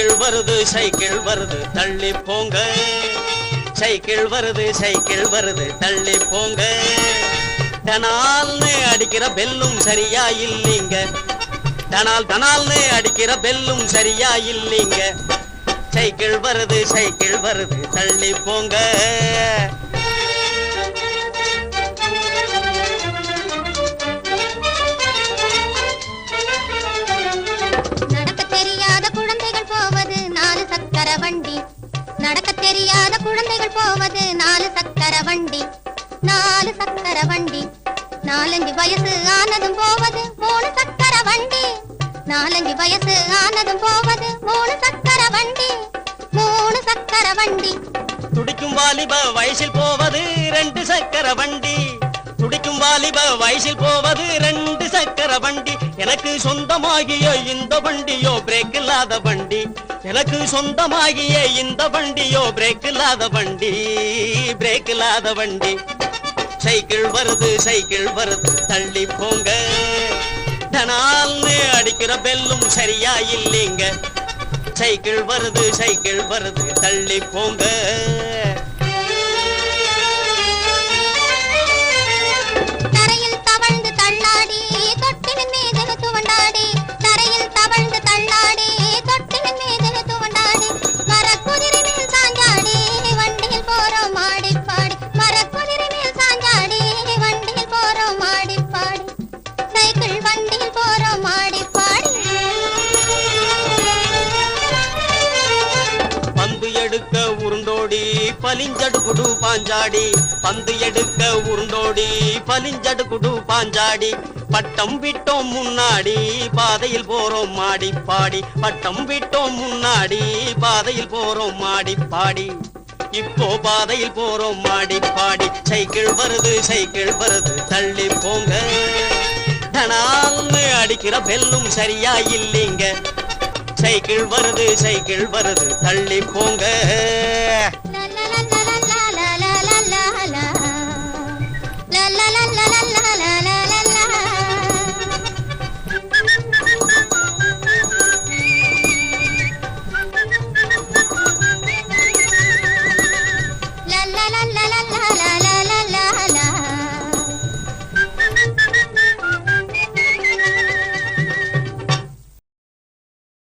வருது சைக்கிள் வருது தள்ளி போங்க. சைக்கிள் வருது சைக்கிள் வருது தள்ளி போங்க. தனால்னு அடிக்கிற பெல்லும் சரியா இல்லைங்க. டனால் தனால்னு அடிக்கிற பெல்லும் சரியா இல்லைங்க. சைக்கிள் வருது சைக்கிள் வருது தள்ளி போங்க. வண்டி. நடக்க தெரியாத குழந்தைகள் போவது நாலு சக்கர வண்டி. நாலு சக்கர வண்டி. நாலஞ்சு வயசு ஆனதும் போவது மூணு சக்கர வண்டி. நாலஞ்சு வயசு ஆனதும் போவது மூணு சக்கர வண்டி. மூணு சக்கர வண்டி. துடிக்கும் வாலிப வயசில் போவது ரெண்டு சக்கர வண்டி. துடிக்கும் வாலிப வயசில் போவது ரெண்டு சக்கர வண்டி எனக்கு சொந்தமாகிய இந்த வண்டியோ பிரேக் இல்லாத வண்டி. எனக்கு சொந்தமாகிய இந்த வண்டியோ பிரேக் இல்லாத வண்டி பிரேக் இல்லாத வண்டி. சைக்கிள் வருது சைக்கிள் வருது தள்ளி போங்க. தனால்னு அடிக்கிற பெல்லும் சரியா இல்லைங்க. சைக்கிள் வருது சைக்கிள் வருது தள்ளி போங்க. எடுக்க உருண்டோடி பலிஞ்சடு குடு பாஞ்சாடி. பந்து எடுக்க உருண்டோடி பலிஞ்சடு குடு பாஞ்சாடி. பட்டம் விட்டோம் முன்னாடி பாதையில் போறோம் மாடி பாடி பட்டம் விட்டோம் முன்னாடி பாதையில் போறோம் மாடி பாடி இப்போ பாதையில் போறோம் மாடி பாடி சைக்கிள் வருது சைக்கிள் வருது தள்ளி போங்க. அடிக்கிற பெல்லும் சரியா இல்லைங்க. சைக்கிள் வருது சைக்கிள் வருது. தள்ளி போங்க.